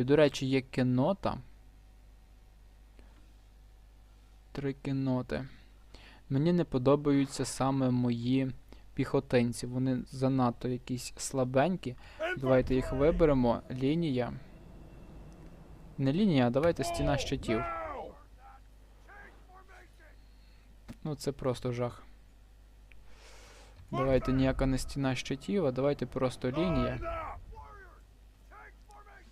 принципі. До речі, є кінота. Три кіноти. Мені не подобаються саме мої піхотинці. Вони занадто якісь слабенькі. Давайте їх виберемо. Лінія. Не лінія, а давайте стіна щитів. Ну, це просто жах. Давайте ніяка не стіна щитів, а давайте просто лінія.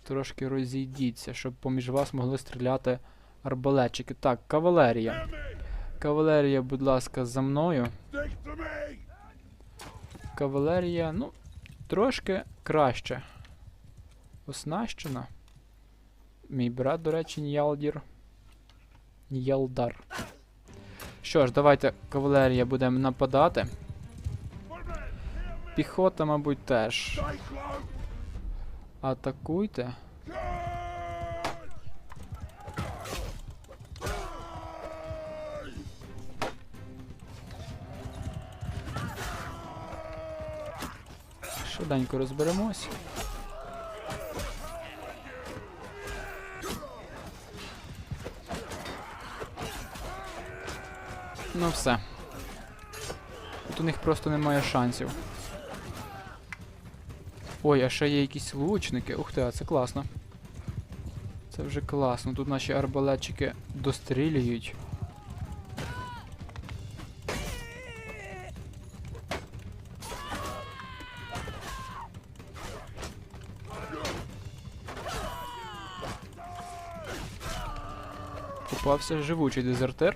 Трошки розійдіться, щоб поміж вас могли стріляти арбалетчики. Так, кавалерія. Кавалерія, будь ласка, за мною. Кавалерія, ну, трошки краще. Оснащена. Мій брат, до речі, Ньялдір. Ньялдар. Що ж, давайте кавалерія будемо нападати. Піхота, мабуть, теж. Атакуйте. Швиденько розберемось. Ну все. Тут у них просто немає шансів. Ой, а ще є якісь лучники. Ух ти, а це класно. Це вже класно. Тут наші арбалетчики дострілюють. Попався живучий дезертир.